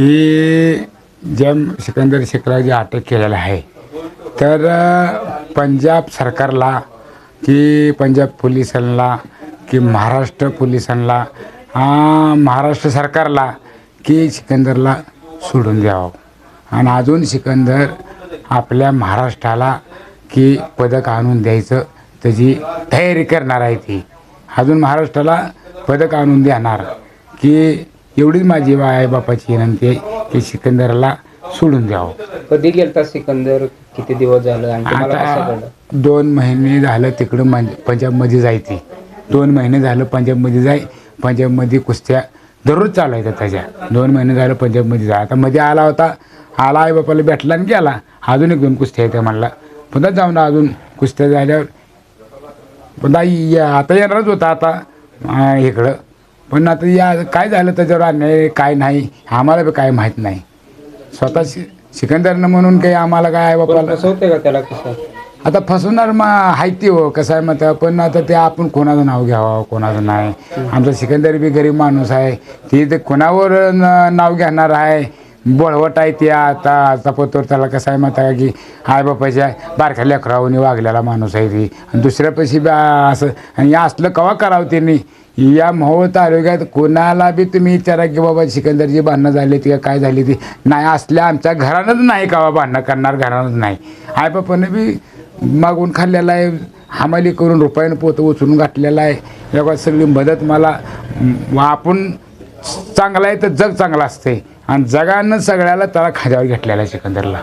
की जम सिकंदर शेखला जे अटक केलेलं आहे. तर पंजाब सरकारला की पंजाब पोलिसांना की महाराष्ट्र पोलिसांना महाराष्ट्र सरकारला की सिकंदरला सोडून द्यावं. आणि अजून सिकंदर आपल्या महाराष्ट्राला की पदक आणून द्यायचं त्याची तयारी करणार आहे ती. अजून महाराष्ट्राला पदक आणून देणार की एवढीच माझी आई बापाची विनंती आहे की सिकंदरला सोडून द्यावं. कधी गेलता सिकंदर? किती दिवस झालं आणि तुम्हाला कसं आता दोन महिने झालं तिकडं मन पंजाबमध्ये जायची. दोन महिने झालं पंजाबमध्ये जाय पंजाबमध्ये कुस्त्या दररोज चालायच्या त्याच्या. दोन महिने झालं पंजाबमध्ये जाय आता मध्ये आला होता आला आई बापाला भेटला आणि गेला. अजून एक दोन कुस्त्या आहेत म्हणला. पुन्हा जाऊन अजून कुस्त्या झाल्यावर पुन्हा या आता येणारच होता आता अं, इकडं. पण आता या काय झालं त्याच्यावर अन्याय काय नाही आम्हाला बी काय माहीत नाही. स्वतः शि सिकंदरनं म्हणून काही आम्हाला काय बापाला फसवते का त्याला कसं? आता फसवणार मग हायती हो कसं आहे मग पण आता ते आपण कोणाचं नाव घ्यावं कोणाचं नाही. आमचा सिकंदर बी गरीब माणूस आहे. ती ते कोणावर न- नाव घेणार आहे? बळवट आहे ते आता आता पतोर त्याला कसं आहे म्हणता की आई बापाच्या बारख्या लेकरावून वागलेला माणूस आहे ती. आणि दुसऱ्यापाशी बा असं आणि या असलं कवा करावं त्यांनी या मोहोळ तालुक्यात कोणाला बी तुम्ही विचारा की बाबा सिकंदरची भांडणं झाली ती काय झाली ती? नाही असल्या आमच्या घरानंच नाही कवा भांडणं करणार घरानंच नाही. आई बापानं बी मागून खाल्लेला आहे हमाली करून रुपयानं पोतं उचलून घातलेला आहे. एवढा सगळी मदत मला आपण चांगला आहे तर जग चांगलं असते आणि जगानं सगळ्याला त्याला खाद्यावर घेतलेला आहे सिकंदरला.